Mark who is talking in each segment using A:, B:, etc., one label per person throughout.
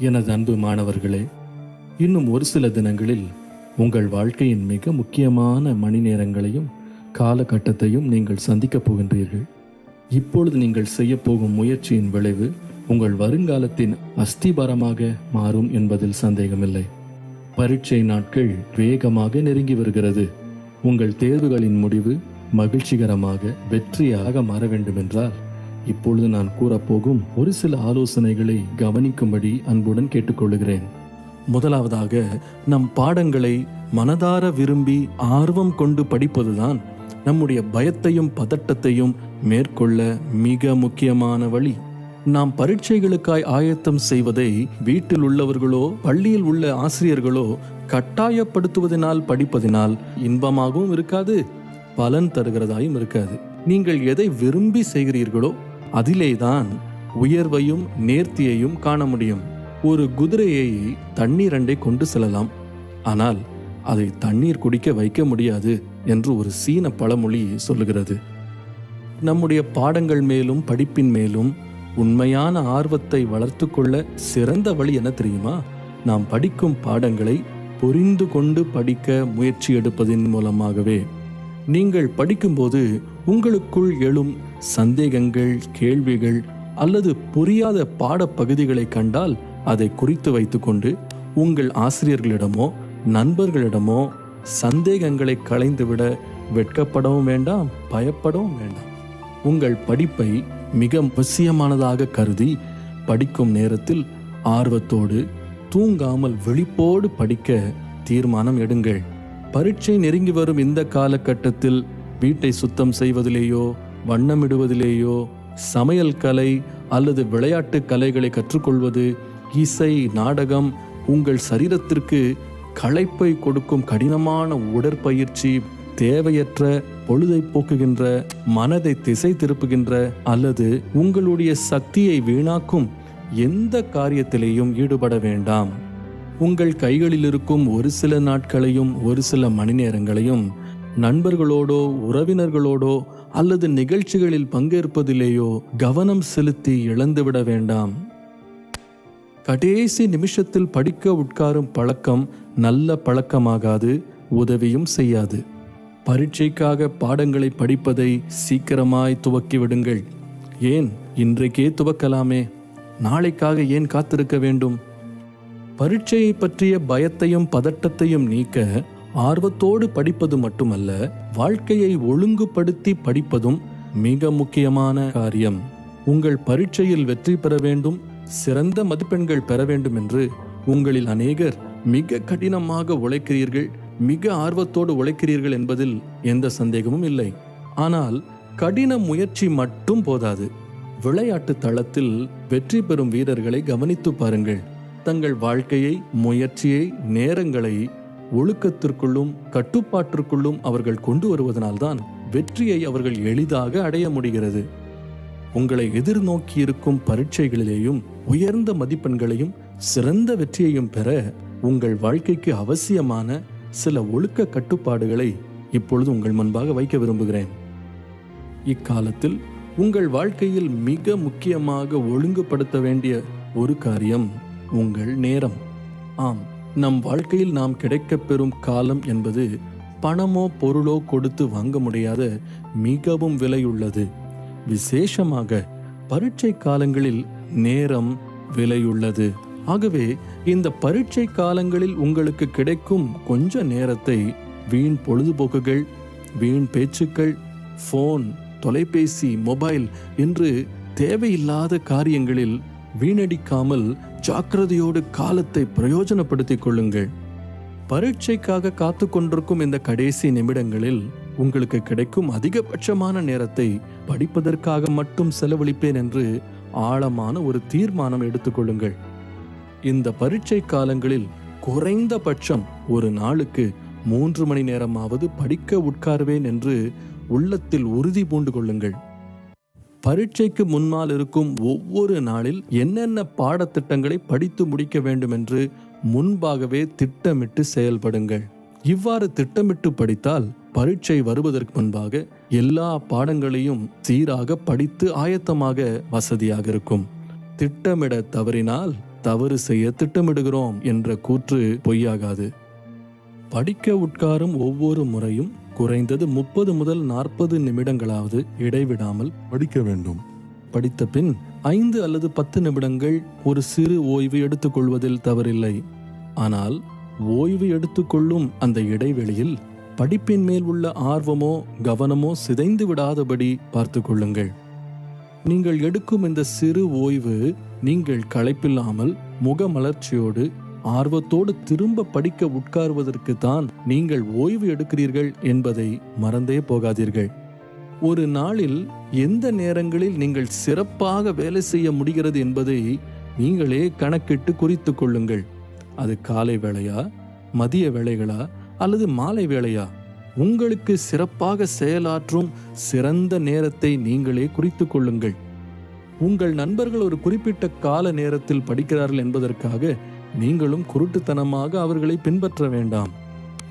A: எனது அன்பு மாணவர்களே இன்னும் ஒரு சில தினங்களில் உங்கள் வாழ்க்கையின் மிக முக்கியமான மணி நேரங்களையும் காலகட்டத்தையும் நீங்கள் சந்திக்கப் போகின்றீர்கள். இப்பொழுது நீங்கள் செய்யப் போகும் முயற்சியின் விளைவு உங்கள் வருங்காலத்தின் அஸ்திபாரமாக மாறும் என்பதில் சந்தேகமில்லை. பரீட்சை நாட்கள் வேகமாக நெருங்கி வருகிறது. உங்கள் தேர்வுகளின் முடிவு மகிழ்ச்சிகரமாக வெற்றியாக மாற வேண்டுமென்றால் இப்பொழுது நான் கூறப்போகும் ஒரு சில ஆலோசனைகளை கவனிக்கும்படி அன்புடன் கேட்டுக்கொள்கிறேன் முதலாவதாக நம் பாடங்களை மனதார விரும்பி ஆர்வம் கொண்டு படிப்பதுதான் நம்முடைய பயத்தையும் பதட்டத்தையும் மேற்கொள்ள மிக முக்கியமான வழி. நாம் பரீட்சைகளுக்காய் ஆயத்தம் செய்வதை வீட்டில் உள்ளவர்களோ பள்ளியில் உள்ள ஆசிரியர்களோ கட்டாயப்படுத்துவதனால் படிப்பதினால் இன்பமாகவும் இருக்காது பலன் தருகிறதாயும் இருக்காது. நீங்கள் எதை விரும்பி செய்கிறீர்களோ அதிலேதான் உயர்வையும் நேர்த்தியையும் காண முடியும். ஒரு குதிரையை தண்ணீர் அண்டை கொண்டு செல்லலாம். ஆனால் அதை தண்ணீர் குடிக்க வைக்க முடியாது என்று ஒரு சீன பழமொழி சொல்லுகிறது. நம்முடைய பாடங்கள் மேலும் படிப்பின் மேலும் உண்மையான ஆர்வத்தை வளர்த்து கொள்ள சிறந்த வழி என்ன தெரியுமா? நாம் படிக்கும் பாடங்களை புரிந்து கொண்டு படிக்க முயற்சி எடுப்பதின் மூலமாகவே. நீங்கள் படிக்கும்போது உங்களுக்குள் எழும் சந்தேகங்கள் கேள்விகள் அல்லது புரியாத பாடப்பகுதிகளை கண்டால் அதை குறித்து வைத்துக்கொண்டு உங்கள் ஆசிரியர்களிடமோ நண்பர்களிடமோ சந்தேகங்களை களைந்துவிட வெட்கப்படவும் வேண்டாம் பயப்படவும் வேண்டாம். உங்கள் படிப்பை மிக அவசியமானதாக கருதி படிக்கும் நேரத்தில் ஆர்வத்தோடு தூங்காமல் விழிப்போடு படிக்க தீர்மானம் எடுங்கள். பரீட்சை நெருங்கி வரும் இந்த காலகட்டத்தில் வீட்டை சுத்தம் செய்வதிலேயோ வண்ணமிடுவதிலேயோ சமையல் கலை அல்லது விளையாட்டு கலைகளை கற்றுக்கொள்வது இசை நாடகம் உங்கள் சரீரத்திற்கு களைப்பை கொடுக்கும் கடினமான உடற்பயிற்சி தேவையற்ற பொழுதை போக்குகின்ற மனதை திசை திருப்புகின்ற அல்லது உங்களுடைய சக்தியை வீணாக்கும் எந்த காரியத்திலேயும் ஈடுபட வேண்டாம். உங்கள் கைகளில் இருக்கும் ஒரு சில நாட்களையும் ஒரு சில மணி நேரங்களையும் நண்பர்களோடோ உறவினர்களோடோ அல்லது நிகழ்ச்சிகளில் பங்கேற்பதிலேயோ கவனம் செலுத்தி இழந்துவிட வேண்டாம். கடைசி நிமிஷத்தில் படிக்க உட்காரும் பழக்கம் நல்ல பழக்கமாகாது உதவியும் செய்யாது. பரீட்சைக்காக பாடங்களை படிப்பதை சீக்கிரமாய் துவக்கி விடுங்கள் ஏன்? இன்றைக்கே துவக்கலாமே. நாளைக்காக ஏன் காத்திருக்க வேண்டும்? பரீட்சையை பற்றிய பயத்தையும் பதட்டத்தையும் நீக்க ஆர்வத்தோடு படிப்பது மட்டுமல்ல வாழ்க்கையை ஒழுங்குபடுத்தி படிப்பதும் மிக முக்கியமான காரியம். உங்கள் பரீட்சையில் வெற்றி பெற வேண்டும் சிறந்த மதிப்பெண்கள் பெற வேண்டும் என்று உங்களில் அநேகர் மிக கடினமாக உழைக்கிறீர்கள் மிக ஆர்வத்தோடு உழைக்கிறீர்கள் என்பதில் எந்த சந்தேகமும் இல்லை. ஆனால் கடின முயற்சி மட்டும் போதாது. விளையாட்டு தளத்தில் வெற்றி பெறும் வீரர்களை கவனித்து பாருங்கள். தங்கள் வாழ்க்கையை முயற்சியை நேரங்களை ஒழுக்கத்திற்குள்ளும் கட்டுப்பாட்டிற்குள்ளும் அவர்கள் கொண்டு வருவதனால்தான் வெற்றியை அவர்கள் எளிதாக அடைய முடிகிறது. உங்களை எதிர்நோக்கியிருக்கும் பரீட்சைகளிலேயும் உயர்ந்த மதிப்பெண்களையும் சிறந்த வெற்றியையும் பெற உங்கள் வாழ்க்கைக்கு அவசியமான சில ஒழுக்க கட்டுப்பாடுகளை இப்பொழுது உங்கள் முன்பாக வைக்க விரும்புகிறேன். இக்காலத்தில் உங்கள் வாழ்க்கையில் மிக முக்கியமாக ஒழுங்குபடுத்த வேண்டிய ஒரு காரியம் உங்கள் நேரம். ஆம். நம் வாழ்க்கையில் நாம் கிடைக்கப் பெறும் காலம் என்பது பணமோ பொருளோ கொடுத்து வாங்க முடியாத மிகவும் விலையுள்ளது. விசேஷமாக பரீட்சை காலங்களில் நேரம் விலையுள்ளது. ஆகவே இந்த பரீட்சை காலங்களில் உங்களுக்கு கிடைக்கும் கொஞ்ச நேரத்தை வீண் பொழுதுபோக்குகள் வீண் பேச்சுக்கள் ஃபோன் தொலைபேசி மொபைல் என்று தேவையில்லாத காரியங்களில் வீணடிக்காமல் ஜாக்கிரதையோடு காலத்தை பிரயோஜனப்படுத்திக் கொள்ளுங்கள். பரீட்சைக்காக காத்து கொண்டிருக்கும் இந்த கடைசி நிமிடங்களில் உங்களுக்கு கிடைக்கும் அதிகபட்சமான நேரத்தை படிப்பதற்காக மட்டும் செலவழிப்பேன் என்று ஆழமான ஒரு தீர்மானம் எடுத்துக்கொள்ளுங்கள் இந்த பரீட்சை காலங்களில் குறைந்தபட்சம் ஒரு நாளுக்கு மூன்று மணி நேரமாவது படிக்க உட்காருவேன் என்று உள்ளத்தில் உறுதி பூண்டு கொள்ளுங்கள். பரீட்சைக்கு முன்னால் இருக்கும் ஒவ்வொரு நாளில் என்னென்ன பாடத்திட்டங்களை படித்து முடிக்க வேண்டும் என்று முன்பாகவே திட்டமிட்டு செயல்படுங்கள். இவ்வாறு திட்டமிட்டு படித்தால் பரீட்சை வருவதற்கு முன்பாக எல்லா பாடங்களையும் சீராக படித்து ஆயத்தமாக வசதியாக இருக்கும். திட்டமிட தவறினால் தவறு செய்ய திட்டமிடுகிறோம் என்ற கூற்று பொய்யாகாது. படிக்க உட்காரும் ஒவ்வொரு முறையும் குறைந்தது முப்பது முதல் நாற்பது நிமிடங்களாவது இடைவிடாமல்
B: படிக்க வேண்டும்.
A: படித்த பின் ஐந்து அல்லது பத்து நிமிடங்கள் ஒரு சிறு ஓய்வு எடுத்துக்கொள்வதில் தவறில்லை. ஆனால் ஓய்வு எடுத்துக்கொள்ளும் அந்த இடைவெளியில் படிப்பின் மேல் உள்ள ஆர்வமோ கவனமோ சிதைந்து விடாதபடி பார்த்து கொள்ளுங்கள். நீங்கள் எடுக்கும் இந்த சிறு ஓய்வு நீங்கள் களைப்பில்லாமல் முகமலர்ச்சியோடு ஆர்வத்தோடு திரும்ப படிக்க உட்காருவதற்கு தான் நீங்கள் ஓய்வு எடுக்கிறீர்கள் என்பதை மறந்தே போகாதீர்கள். ஒரு நாளில் எந்த நேரங்களில் நீங்கள் சிறப்பாக வேலை செய்ய முடிகிறது என்பதை நீங்களே கணக்கிட்டு குறித்து கொள்ளுங்கள். அது காலை வேளையா மதிய வேளைகளா அல்லது மாலை வேளையா? உங்களுக்கு சிறப்பாக செயலாற்றும் சிறந்த நேரத்தை நீங்களே குறித்து கொள்ளுங்கள். உங்கள் நண்பர்கள் ஒரு குறிப்பிட்ட கால நேரத்தில் படிக்கிறார்கள் என்பதற்காக நீங்களும் குருட்டுத்தனமாக அவர்களை பின்பற்ற வேண்டாம்.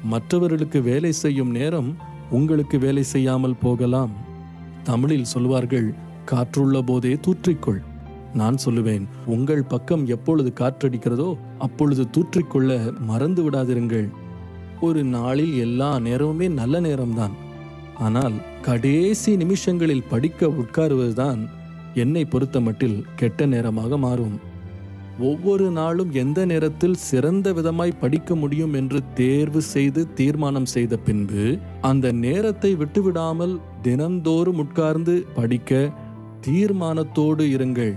A: மற்றவர்களுக்கு வேலை செய்யும் நேரம் உங்களுக்கு வேலை செய்யாமல் போகலாம். தமிழில் சொல்வார்கள் காற்றுள்ள போதே தூற்றிக்கொள். நான் சொல்லுவேன் உங்கள் பக்கம் எப்பொழுது காற்றடிக்கிறதோ அப்பொழுது தூற்றிக்கொள்ள மறந்து விடாதிருங்கள். ஒரு நாளில் எல்லா நேரமுமே நல்ல நேரம்தான். ஆனால் கடைசி நிமிஷங்களில் படிக்க உட்காருவதுதான் என்னை பொறுத்தமட்டில் கெட்ட நேரமாக மாறும். ஒவ்வொரு நாளும் எந்த நேரத்தில் சிறந்த விதமாய் படிக்க முடியும் என்று தேர்வு செய்து தீர்மானம் செய்த பின்பு அந்த நேரத்தை விட்டுவிடாமல் தினந்தோறும் உட்கார்ந்து படிக்க தீர்மானத்தோடு இருங்கள்.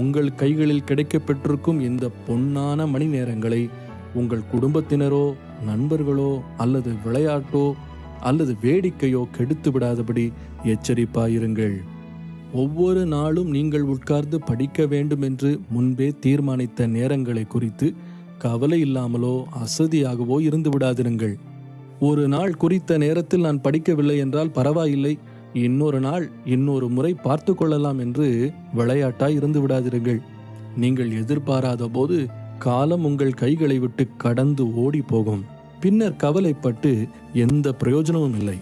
A: உங்கள் கைகளில் கிடைக்கப்பெற்றிருக்கும் இந்த பொன்னான மணி நேரங்களை உங்கள் குடும்பத்தினரோ நண்பர்களோ அல்லது விளையாட்டோ அல்லது வேடிக்கையோ கெடுத்து விடாதபடி எச்சரிப்பாயிருங்கள். ஒவ்வொரு நாளும் நீங்கள் உட்கார்ந்து படிக்க வேண்டும் என்று முன்பே தீர்மானித்த நேரங்களை குறித்து கவலை இல்லாமலோ அசதியாகவோ இருந்து விடாதிருங்கள். ஒரு நாள் குறித்த நேரத்தில் நான் படிக்கவில்லை என்றால் பரவாயில்லை. இன்னொரு நாள் இன்னொரு முறை பார்த்து கொள்ளலாம் என்று விளையாட்டாய் இருந்து விடாதிருங்கள். நீங்கள் எதிர்பாராத போது காலம் உங்கள் கைகளை விட்டு கடந்து ஓடி போகும். பின்னர் கவலைப்பட்டு எந்த பிரயோஜனமும் இல்லை.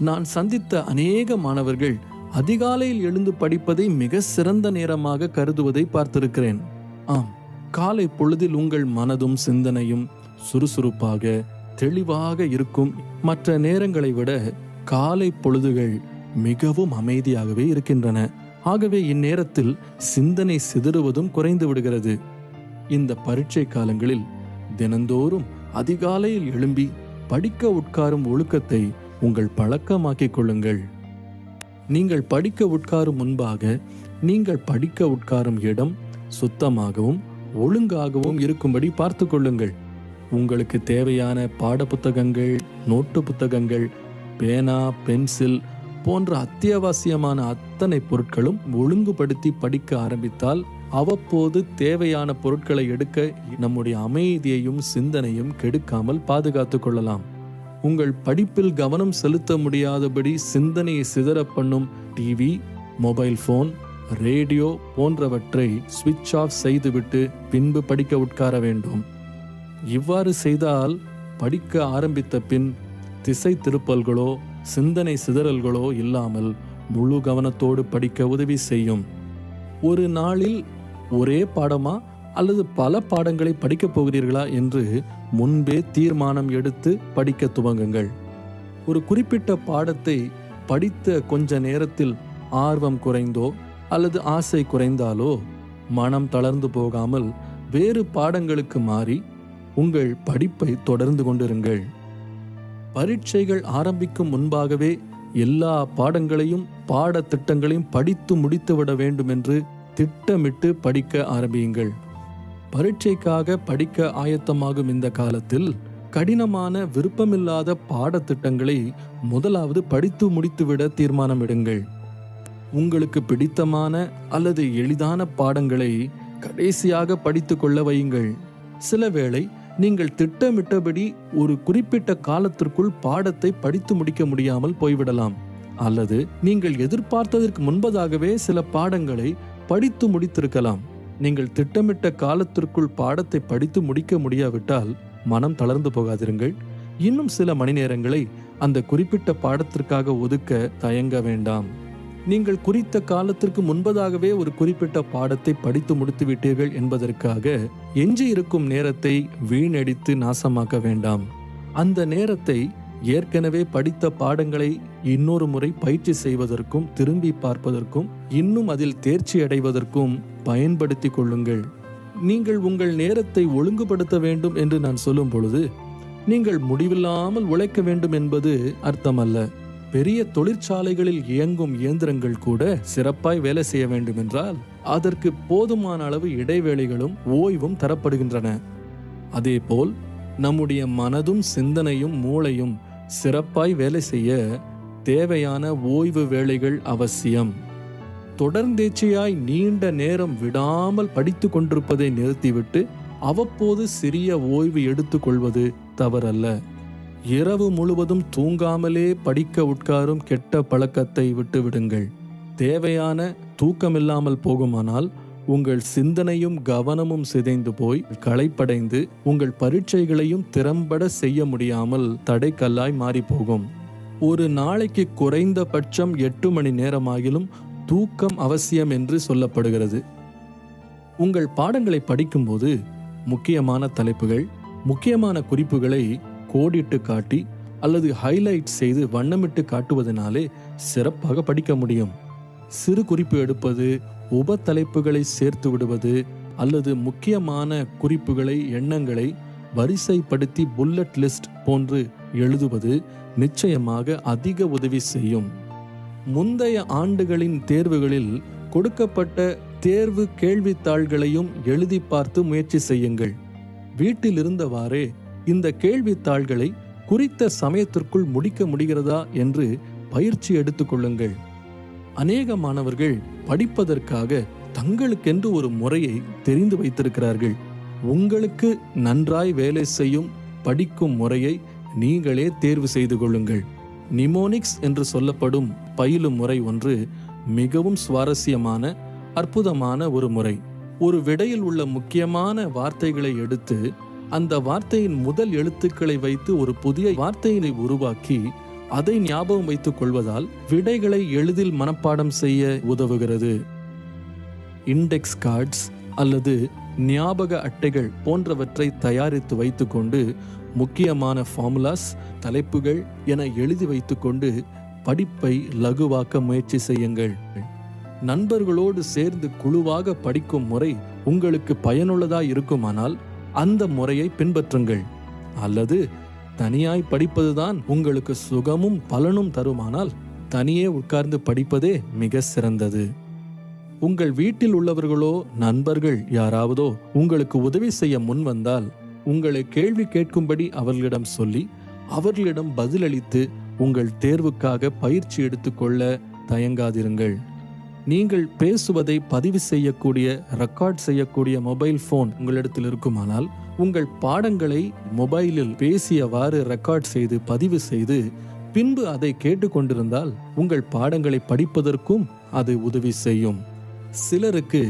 A: நான் சந்தித்த அநேக மாணவர்கள் அதிகாலையில் எழுந்து படிப்பதை மிக சிறந்த நேரமாக கருதுவதை பார்த்திருக்கிறேன். ஆம் காலை பொழுதில் உங்கள் மனதும் சிந்தனையும் சுறுசுறுப்பாக தெளிவாக இருக்கும் மற்ற நேரங்களை விட காலை பொழுதுகள் மிகவும் அமைதியாகவே இருக்கின்றன. ஆகவே இந்நேரத்தில் சிந்தனை சிதறுவதும் குறைந்து விடுகிறது. இந்த பரீட்சை காலங்களில் தினந்தோறும் அதிகாலையில் எழும்பி படிக்க உட்காரும் ஒழுக்கத்தை உங்கள் பழக்கமாக்கிக் கொள்ளுங்கள். நீங்கள் படிக்க உட்காரும் முன்பாக நீங்கள் படிக்க உட்காரும் இடம் சுத்தமாகவும் ஒழுங்காகவும் இருக்கும்படி பார்த்து கொள்ளுங்கள். உங்களுக்கு தேவையான பாடப்புத்தகங்கள் நோட்டு புத்தகங்கள் பேனா பென்சில் போன்ற அத்தியாவசியமான அத்தனை பொருட்களும் ஒழுங்குபடுத்தி படிக்க ஆரம்பித்தால் அவ்வப்போது தேவையான பொருட்களை எடுக்க நம்முடைய அமைதியையும் சிந்தனையும் கெடுக்காமல் பாதுகாத்து கொள்ளலாம். உங்கள் படிப்பில் கவனம் செலுத்த முடியாதபடி சிந்தனையை சிதற பண்ணும் டிவி மொபைல் ஃபோன் ரேடியோ போன்றவற்றை சுவிட்ச் ஆஃப் செய்துவிட்டு பின்பு படிக்க உட்கார வேண்டும். இவ்வாறு செய்தால் படிக்க ஆரம்பித்த பின் திசை திருப்பல்களோ சிந்தனை சிதறல்களோ இல்லாமல் முழு கவனத்தோடு படிக்க உதவி செய்யும். ஒரு நாளில் ஒரே பாடமா அல்லது பல பாடங்களை படிக்கப் போகிறீர்களா என்று முன்பே தீர்மானம் எடுத்து படிக்க துவங்குங்கள். ஒரு குறிப்பிட்ட பாடத்தை படித்த கொஞ்ச நேரத்தில் ஆர்வம் குறைந்தோ அல்லது ஆசை குறைந்தாலோ மனம் தளர்ந்து போகாமல் வேறு பாடங்களுக்கு மாறி உங்கள் படிப்பை தொடர்ந்து கொண்டிருங்கள். பரீட்சைகள் ஆரம்பிக்கும் முன்பாகவே எல்லா பாடங்களையும் பாடத்திட்டங்களையும் படித்து முடித்துவிட வேண்டும் என்று திட்டமிட்டு படிக்க ஆரம்பியுங்கள். பரீட்சைக்காக படிக்க ஆயத்தமாகும் இந்த காலத்தில் கடினமான விருப்பமில்லாத பாடத்திட்டங்களை முதலாவது படித்து முடித்துவிட தீர்மானமிடுங்கள். உங்களுக்கு பிடித்தமான அல்லது எளிதான பாடங்களை கடைசியாக படித்து கொள்ள வையுங்கள். சிலவேளை நீங்கள் திட்டமிட்டபடி ஒரு குறிப்பிட்ட காலத்திற்குள் பாடத்தை படித்து முடிக்க முடியாமல் போய்விடலாம். அல்லது நீங்கள் எதிர்பார்த்ததற்கு முன்பதாகவே சில பாடங்களை படித்து முடித்திருக்கலாம். நீங்கள் திட்டமிட்ட காலத்திற்குள் பாடத்தை படித்து முடிக்க முடியாவிட்டால் மனம் தளர்ந்து போகாதிருங்கள். இன்னும் சில மணி நேரங்களை அந்த குறிப்பிட்ட பாடத்திற்காக ஒதுக்க தயங்க வேண்டாம். நீங்கள் குறித்த காலத்திற்கு முன்பதாகவே ஒரு குறிப்பிட்ட பாடத்தை படித்து முடித்து விட்டீர்கள் என்பதற்காக எஞ்சி இருக்கும் நேரத்தை வீணடித்து நாசமாக்க வேண்டாம். அந்த நேரத்தை ஏற்கனவே படித்த பாடங்களை இன்னொரு முறை பயிற்சி செய்வதற்கும் திரும்பி பார்ப்பதற்கும் இன்னும் அதில் தேர்ச்சி அடைவதற்கும் பயன்படுத்தி கொள்ளுங்கள். நீங்கள் உங்கள் நேரத்தை ஒழுங்குபடுத்த வேண்டும் என்று நான் சொல்லும் பொழுது நீங்கள் முடிவில்லாமல் உழைக்க வேண்டும் என்பது அர்த்தமல்ல. பெரிய தொழிற்சாலைகளில் இயங்கும் இயந்திரங்கள் கூட சிறப்பாய் வேலை செய்ய வேண்டும் என்றால் அதற்கு போதுமான அளவு இடைவேளைகளும் ஓய்வும் தரப்படுகின்றன. அதேபோல் நம்முடைய மனதும் சிந்தனையும் மூளையும் சிறப்பாய் வேலை செய்ய தேவையான ஓய்வு வேலைகள் அவசியம். தொடர்ந்தேச்சையாய் நீண்ட நேரம் விடாமல் படித்து கொண்டிருப்பதை நிறுத்திவிட்டு அவ்வப்போது சிறிய ஓய்வு எடுத்துக்கொள்வது தவறல்ல. இரவு முழுவதும் தூங்காமலே படிக்க உட்காரும் கெட்ட பழக்கத்தை விட்டுவிடுங்கள். தேவையான தூக்கமில்லாமல் போகுமானால் உங்கள் சிந்தனையும் கவனமும் சிதைந்து போய் களைப்படைந்து உங்கள் பரீட்சைகளையும் திறம்பட செய்ய முடியாமல் தடைக்கல்லாய் மாறிப்போகும். ஒரு நாளைக்கு குறைந்தபட்சம் எட்டு மணி நேரமாகிலும் தூக்கம் அவசியம் என்று சொல்லப்படுகிறது. உங்கள் பாடங்களை படிக்கும்போது முக்கியமான தலைப்புகள் முக்கியமான குறிப்புகளை கோடிட்டு காட்டி அல்லது ஹைலைட் செய்து வண்ணமிட்டு காட்டுவதனாலே சிறப்பாக படிக்க முடியும். சிறு குறிப்பு எடுப்பது உப தலைப்புகளை சேர்த்து விடுவது அல்லது முக்கியமான குறிப்புகளை எண்ணங்களை வரிசைப்படுத்தி புல்லட் லிஸ்ட் போன்று எழுதுவது நிச்சயமாக அதிக உதவி செய்யும். முந்தைய ஆண்டுகளின் தேர்வுகளில் கொடுக்கப்பட்ட தேர்வு கேள்வித்தாள்களையும் எழுதி பார்த்து முயற்சி செய்யுங்கள். வீட்டிலிருந்தவாறே இந்த கேள்வித்தாள்களை குறித்த சமயத்திற்குள் முடிக்க முடிகிறதா என்று பயிற்சி எடுத்துக்கொள்ளுங்கள் அநேக மாணவர்கள் படிப்பதற்காக தங்களுக்கென்று ஒரு முறையை தெரிந்து வைத்திருக்கிறார்கள். உங்களுக்கு நன்றாய் வேலை செய்யும் படிக்கும் முறையை நீங்களே தேர்வு செய்து கொள்ளுங்கள். நிமோனிக்ஸ் என்று சொல்லப்படும் பயிலும் முறை ஒன்று மிகவும் சுவாரஸ்யமான அற்புதமான ஒரு முறை. ஒரு விடையில் உள்ள முக்கியமான வார்த்தைகளை எடுத்து அந்த வார்த்தையின் முதல் எழுத்துக்களை வைத்து ஒரு புதிய வார்த்தையினை உருவாக்கி அதை ஞாபகம் வைத்துக் கொள்வதால் விடைகளை எளிதில் மனப்பாடம் செய்ய உதவுகிறது. இண்டெக்ஸ் கார்ட்ஸ் அல்லது ஞாபக அட்டைகள் போன்றவற்றை தயாரித்து வைத்துக்கொண்டு முக்கியமான ஃபார்முலாஸ் தலைப்புகள் என எழுதி வைத்துக்கொண்டு படிப்பை லகுவாக்க முயற்சி செய்யுங்கள். நண்பர்களோடு சேர்ந்து குழுவாக படிக்கும் முறை உங்களுக்கு பயனுள்ளதாக இருக்குமானால் அந்த முறையை பின்பற்றுங்கள். அல்லது தனியாய் படிப்பதுதான் உங்களுக்கு சுகமும் பலனும் தருமானால் தனியே உட்கார்ந்து படிப்பதே மிக சிறந்தது. உங்கள் வீட்டில் உள்ளவர்களோ நண்பர்கள் யாராவதோ உங்களுக்கு உதவி செய்ய முன் வந்தால் உங்களை கேள்வி கேட்கும்படி அவர்களிடம் சொல்லி அவர்களிடம் பதிலளித்து உங்கள் தேர்வுக்காக பயிற்சி எடுத்துக்கொள்ள தயங்காதிருங்கள். நீங்கள் பேசுவதை பதிவு செய்யக்கூடிய ரெக்கார்ட் செய்யக்கூடிய மொபைல் போன் உங்களிடத்தில் இருக்குமானால் உங்கள் பாடங்களை மொபைலில் பேசியவாறு ரெக்கார்ட் செய்து பதிவு செய்து பின்பு அதை கேட்டுக்கொண்டிருந்தால் உங்கள் பாடங்களை படிப்பதற்கும் அது உதவி செய்யும். சிலருக்கு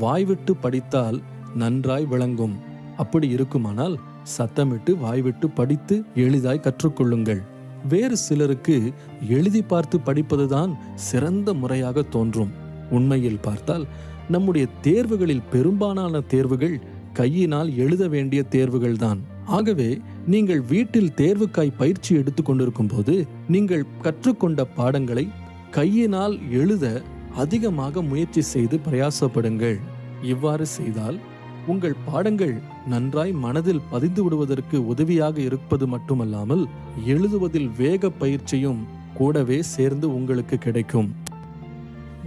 A: வாய்விட்டு படித்தால் நன்றாய் விளங்கும். அப்படி இருக்குமானால் சத்தமிட்டு வாய்விட்டு படித்து எளிதாய் கற்றுக்கொள்ளுங்கள். வேறு சிலருக்கு எழுதி பார்த்து படிப்பதுதான் சிறந்த முறையாக தோன்றும். உண்மையில் பார்த்தால் நம்முடைய தேர்வுகளில் பெரும்பாலான தேர்வுகள் கையினால் எழுத வேண்டிய தேர்வுகள்தான். ஆகவே நீங்கள் வீட்டில் தேர்வுக்காய் பயிற்சி எடுத்துக்கொண்டிருக்கும் போது நீங்கள் கற்றுக்கொண்ட பாடங்களை கையினால் எழுத அதிகமாக முயற்சி செய்து பிரயாசப்படுங்கள். இவ்வாறு செய்தால் உங்கள் பாடங்கள் நன்றாய் மனதில் பதிந்து விடுவதற்கு உதவியாக இருப்பது மட்டுமல்லாமல் எழுதுவதில் வேக பயிற்சியும் கூடவே சேர்ந்து உங்களுக்கு கிடைக்கும்.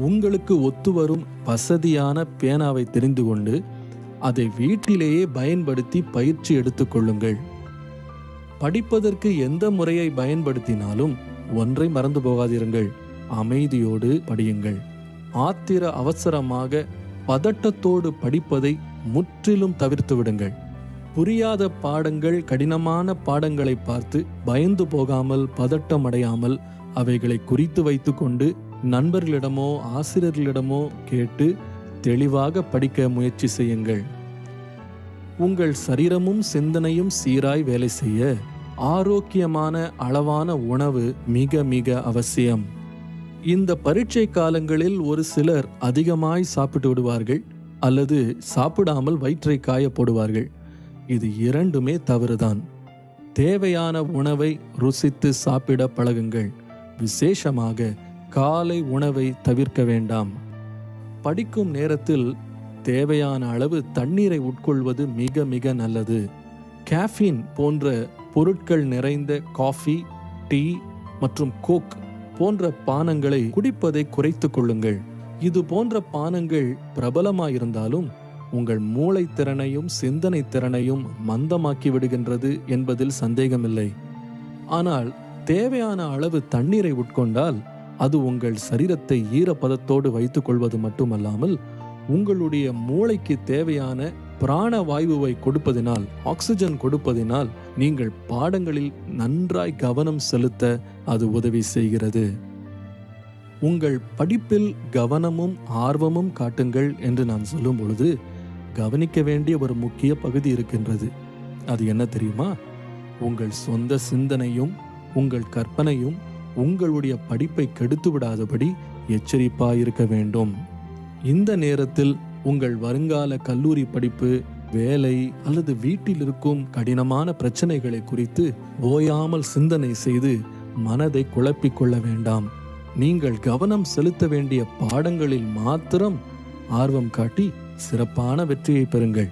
A: உங்களுக்கு ஒத்துவரும் வசதியான பேனாவை தெரிந்து கொண்டு அதை வீட்டிலேயே பயன்படுத்தி பயிற்சி எடுத்துக்கொள்ளுங்கள் படிப்பதற்கு எந்த முறையை பயன்படுத்தினாலும் ஒன்றை மறந்து போகாதிருங்கள். அமைதியோடு படியுங்கள். ஆத்திர அவசரமாக பதட்டத்தோடு படிப்பதை முற்றிலும் தவிர்த்து விடுங்கள். புரியாத பாடங்கள் கடினமான பாடங்களை பார்த்து பயந்து போகாமல் பதட்டம் அடையாமல் அவைகளை குறித்து வைத்துக்கொண்டு நண்பர்களிடமோ ஆசிரியர்களிடமோ கேட்டு தெளிவாக படிக்க முயற்சி செய்யுங்கள். உங்கள் சரீரமும் சிந்தனையும் சீராய் வேலை செய்ய ஆரோக்கியமான அளவான உணவு மிக மிக அவசியம். இந்த பரீட்சை காலங்களில் ஒரு சிலர் அதிகமாய் சாப்பிட்டு விடுவார்கள். அல்லது சாப்பிடாமல் வயிற்றை காயப்படுவார்கள். இது இரண்டுமே தவறுதான். தேவையான உணவை ருசித்து சாப்பிட பழகுங்கள். விசேஷமாக காலை உணவை தவிர்க்க வேண்டாம். படிக்கும் நேரத்தில் தேவையான அளவு தண்ணீரை உட்கொள்வது மிக மிக நல்லது. கேஃபீன் போன்ற பொருட்கள் நிறைந்த காஃபி டீ மற்றும் கோக் போன்ற பானங்களை குடிப்பதை குறைத்துக் கொள்ளுங்கள். இது போன்ற பானங்கள் பிரபலமாயிருந்தாலும் உங்கள் மூளை திறனையும் சிந்தனை திறனையும் மந்தமாக்கி விடுகின்றது என்பதில் சந்தேகமில்லை. ஆனால் தேவையான அளவு தண்ணீரை உட்கொண்டால் அது உங்கள் சரீரத்தை ஈரப்பதத்தோடு வைத்துக் கொள்வது மட்டுமல்லாமல் உங்களுடைய மூளைக்கு தேவையான பிராண வாயுவை கொடுப்பதினால் ஆக்சிஜன் கொடுப்பதினால் நீங்கள் பாடங்களில் நன்றாய் கவனம் செலுத்த அது உதவி செய்கிறது. உங்கள் படிப்பில் கவனமும் ஆர்வமும் காட்டுங்கள் என்று நான் சொல்லும் பொழுது கவனிக்க வேண்டிய ஒரு முக்கிய பகுதி இருக்கின்றது. அது என்ன தெரியுமா? உங்கள் சொந்த சிந்தனையும் உங்கள் கற்பனையும் உங்களுடைய படிப்பை கெடுத்து விடாதபடி எச்சரிப்பாயிருக்க வேண்டும். இந்த நேரத்தில் உங்கள் வருங்கால கல்லூரி படிப்பு வேலை அல்லது வீட்டில் இருக்கும் கடினமான பிரச்சனைகளை குறித்து ஓயாமல் சிந்தனை செய்து மனதை குழப்பிக்கொள்ள வேண்டாம். நீங்கள் கவனம் செலுத்த வேண்டிய பாடங்களில் மாத்திரம் ஆர்வம் காட்டி சிறப்பான வெற்றியை பெறுங்கள்.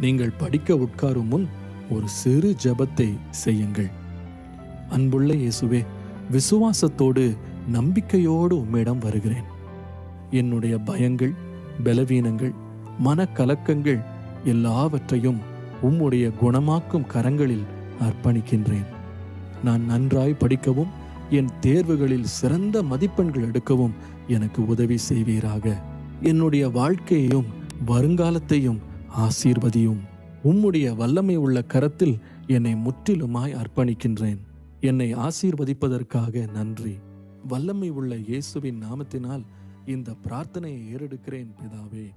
A: நீங்கள் படிக்க உட்காரும் முன் ஒரு சிறு ஜெபத்தை செய்யுங்கள். அன்புள்ள இயேசுவே விசுவாசத்தோடு நம்பிக்கையோடு உம்மிடம் வருகிறேன். என்னுடைய பயங்கள் பலவீனங்கள் மனக்கலக்கங்கள் எல்லாவற்றையும் உம்முடைய குணமாக்கும் கரங்களில் அர்ப்பணிக்கின்றேன். நான் நன்றாய் படிக்கவும் என் தேர்வுகளில் சிறந்த மதிப்பெண்கள் எடுக்கவும் எனக்கு உதவி செய்வீராக. என்னுடைய வாழ்க்கையையும் வருங்காலத்தையும் ஆசீர்வதியும். உம்முடைய வல்லமை உள்ள கரத்தில் என்னை முற்றிலுமாய் அர்ப்பணிக்கின்றேன். என்னை ஆசீர்வதிப்பதற்காக நன்றி. வல்லமை உள்ள இயேசுவின் நாமத்தினால் இந்த பிரார்த்தனையை ஏறெடுக்கிறேன் பிதாவே.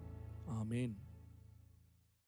A: ஆமேன்.